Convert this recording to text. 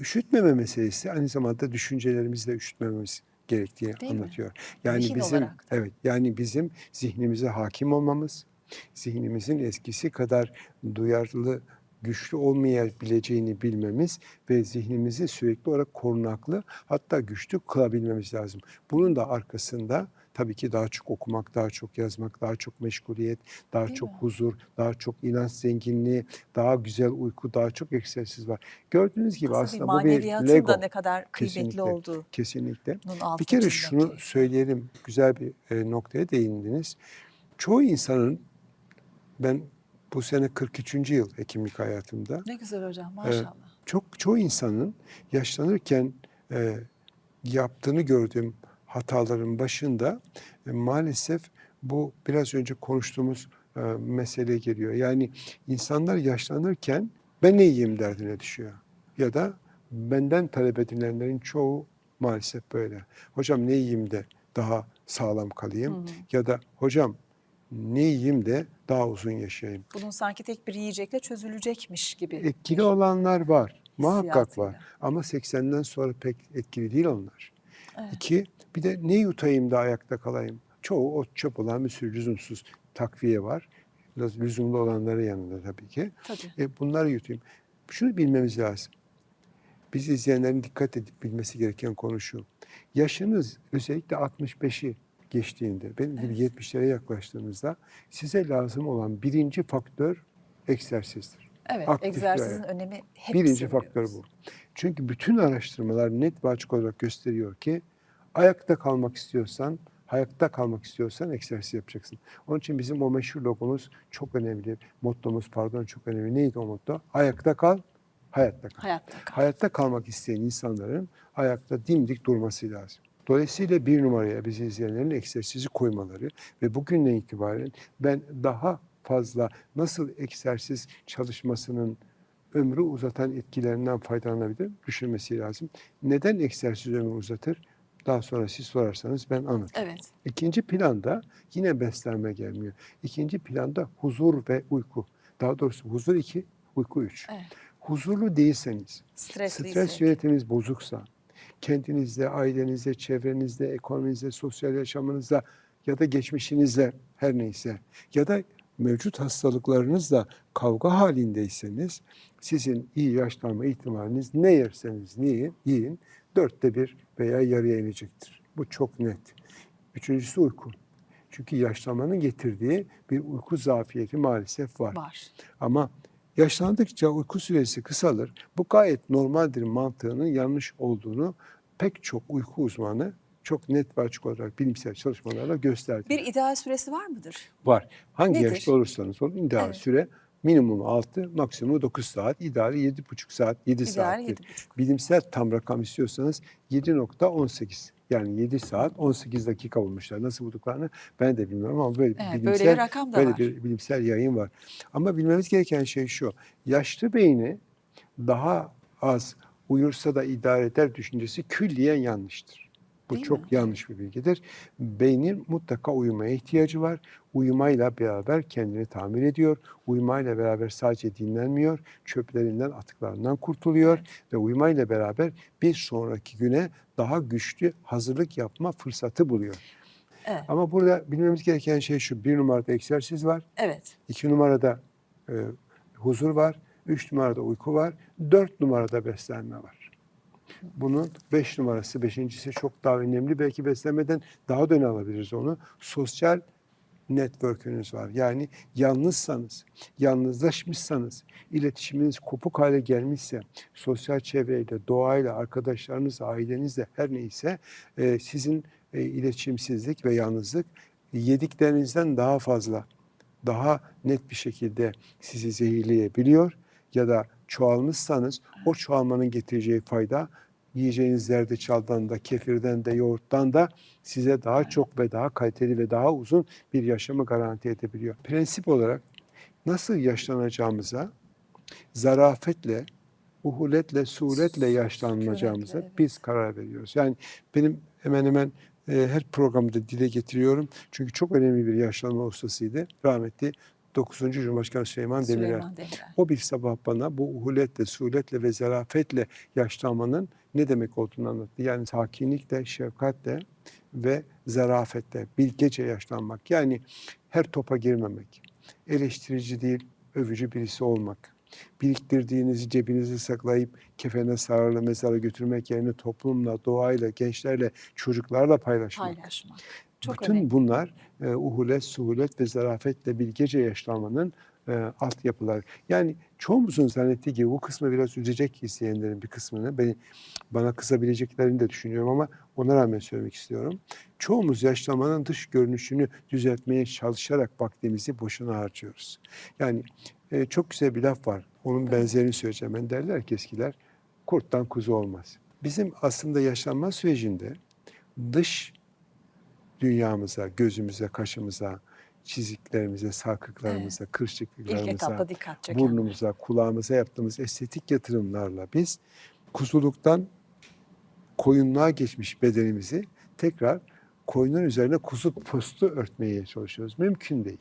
üşütmeme meselesi aynı zamanda düşüncelerimizi de üşütmememiz gerektiğini Değil mi? anlatıyor. Yani Zihin bizim olarak evet yani bizim zihnimize hakim olmamız, zihnimizin eskisi kadar duyarlı, güçlü olmayabileceğini bilmemiz ve zihnimizi sürekli olarak korunaklı hatta güçlü kılabilmemiz lazım. Bunun da arkasında tabii ki daha çok okumak, daha çok yazmak, daha çok meşguliyet, daha Değil çok mi? huzur, daha çok inanç zenginliği, daha güzel uyku, daha çok egzersiz var. Gördüğünüz gibi Aslında, aslında, bir bu bir Lego. da ne kadar kıymetli Kesinlikle. olduğu. Kesinlikle. Bir kere şunu gerekiyor. söyleyelim, güzel bir e, noktaya değindiniz. Çoğu insanın, ben bu sene 43. yıl hekimlik hayatımda, Ne güzel hocam e, maşallah. çok çoğu insanın yaşlanırken e, yaptığını gördüğüm hataların başında e, maalesef bu biraz önce konuştuğumuz e, mesele geliyor. Yani insanlar yaşlanırken ben ne yiyeyim derdine düşüyor. Ya da benden talep edilenlerin çoğu maalesef böyle. Hocam ne yiyeyim de daha sağlam kalayım. Hı. Ya da hocam ne yiyeyim de daha uzun yaşayayım. Bunun sanki tek bir yiyecekle çözülecekmiş gibi. Etkili olanlar var. Muhakkak var. Ama 80'den sonra pek etkili değil onlar. Evet. İki, bir de ne yutayım da ayakta kalayım. Çoğu o çöp olan bir sürü lüzumsuz takviye var. Biraz lüzumlu olanları yanında tabii ki. Tabii. E, bunları yutayım. Şunu bilmemiz lazım. Biz izleyenlerin dikkat edip bilmesi gereken konu şu. Yaşınız özellikle 65'i geçtiğinde, benim gibi 70'lere yaklaştığınızda size lazım olan birinci faktör egzersizdir. Evet, aktif egzersizin önemi hep Birinci faktör bu. Çünkü bütün araştırmalar net ve açık olarak gösteriyor ki ayakta kalmak istiyorsan, hayatta kalmak istiyorsan egzersiz yapacaksın. Onun için bizim o meşhur logomuz çok önemli. Mottomuz pardon çok önemli. Neydi o motto? Ayakta kal, hayatta kal. Hayatta kal. Hayatta kalmak isteyen insanların ayakta dimdik durması lazım. Dolayısıyla bir numaraya bizi izleyenlerin egzersizi koymaları ve bugünden itibaren ben daha fazla nasıl egzersiz çalışmasının ömrü uzatan etkilerinden faydalanabilirim düşünmesi lazım. Neden egzersiz ömrü uzatır? Daha sonra siz sorarsanız ben anlatırım. Evet. İkinci planda yine beslenme gelmiyor. İkinci planda huzur ve uyku. Daha doğrusu huzur iki, uyku üç. Evet. Huzurlu değilseniz, Stresliysek. stres yönetiminiz bozuksa, kendinizde, ailenizde, çevrenizde, ekonominizde, sosyal yaşamınızda ya da geçmişinizde her neyse ya da mevcut hastalıklarınızla kavga halindeyseniz sizin iyi yaşlanma ihtimaliniz ne yerseniz yiyin, yiyin dörtte bir veya yarıya inecektir. Bu çok net. Üçüncüsü uyku. Çünkü yaşlanmanın getirdiği bir uyku zafiyeti maalesef var. Var. Ama yaşlandıkça uyku süresi kısalır. Bu gayet normaldir mantığının yanlış olduğunu pek çok uyku uzmanı çok net ve açık olarak bilimsel çalışmalarla gösterdi. Bir ideal süresi var mıdır? Var. Hangi Nedir? yaşta olursanız olun ideal Evet. süre minimum 6, maksimum 9 saat, ideali 7,5 saat, 7 İdeal saattir. 7,5. Bilimsel tam rakam istiyorsanız 7.18. Yani 7 saat 18 dakika bulmuşlar. Nasıl bulduklarını ben de bilmiyorum ama böyle Evet, böyle bilimsel bir rakam da böyle var. bir bilimsel yayın var. Ama bilmemiz gereken şey şu. Yaşlı beyni daha az uyursa da idare eder düşüncesi külliyen yanlıştır. Bu Değil çok mi? yanlış bir bilgidir. Beynin mutlaka uyumaya ihtiyacı var. Uyumayla beraber kendini tamir ediyor. Uyumayla beraber sadece dinlenmiyor. Çöplerinden, atıklarından kurtuluyor. Ve uyumayla beraber bir sonraki güne daha güçlü hazırlık yapma fırsatı buluyor. Evet. Ama burada bilmemiz gereken şey şu. Bir numarada egzersiz var. Evet. İki numarada e, huzur var. Üç numarada uyku var. Dört numarada beslenme var. Bunun beş numarası, beşincisi çok daha önemli. Belki beslenmeden daha da öne alabiliriz onu. Sosyal network'ünüz var. Yani yalnızsanız, yalnızlaşmışsanız, iletişiminiz kopuk hale gelmişse, sosyal çevreyle, doğayla, arkadaşlarınızla, ailenizle her neyse e, sizin e, iletişimsizlik ve yalnızlık yediklerinizden daha fazla, daha net bir şekilde sizi zehirleyebiliyor ya da çoğalmışsanız o çoğalmanın getireceği fayda yiyeceğiniz zerdeçaldan da, kefirden de, yoğurttan da size daha çok ve daha kaliteli ve daha uzun bir yaşamı garanti edebiliyor. Prensip olarak nasıl yaşlanacağımıza zarafetle, uhuletle, suretle yaşlanacağımıza evet. biz karar veriyoruz. Yani benim hemen hemen e, her programda dile getiriyorum. Çünkü çok önemli bir yaşlanma ustasıydı. Rahmetli 9. Cumhurbaşkanı Süleyman Demirel. Süleyman Demirel. O bir sabah bana bu uhuletle, suhuletle ve zarafetle yaşlanmanın ne demek olduğunu anlattı. Yani sakinlikle, şefkatle ve zarafetle, bilgece yaşlanmak. Yani her topa girmemek. Eleştirici değil, övücü birisi olmak. Biriktirdiğinizi cebinize saklayıp kefene sarılı mezara götürmek yerine toplumla, doğayla, gençlerle, çocuklarla paylaşmak. Paylaşmak. Çok Bütün önemli. bunlar e, uhulet, suhulet ve zarafetle bilgece yaşlanmanın e, altyapıları. Yani çoğumuzun zannettiği gibi bu kısmı biraz üzecek izleyenlerin bir kısmını. Beni, bana kızabileceklerini de düşünüyorum ama ona rağmen söylemek istiyorum. Çoğumuz yaşlanmanın dış görünüşünü düzeltmeye çalışarak vaktimizi boşuna harcıyoruz. Yani e, çok güzel bir laf var. Onun benzerini söyleyeceğim. Ben derler ki eskiler kurttan kuzu olmaz. Bizim aslında yaşlanma sürecinde dış dünyamıza, gözümüze, kaşımıza, çiziklerimize, sarkıklarımıza, İlk kırışıklıklarımıza, burnumuza, kulağımıza yaptığımız estetik yatırımlarla biz kuzuluktan koyunluğa geçmiş bedenimizi tekrar koyunun üzerine kuzu postu örtmeye çalışıyoruz. Mümkün değil.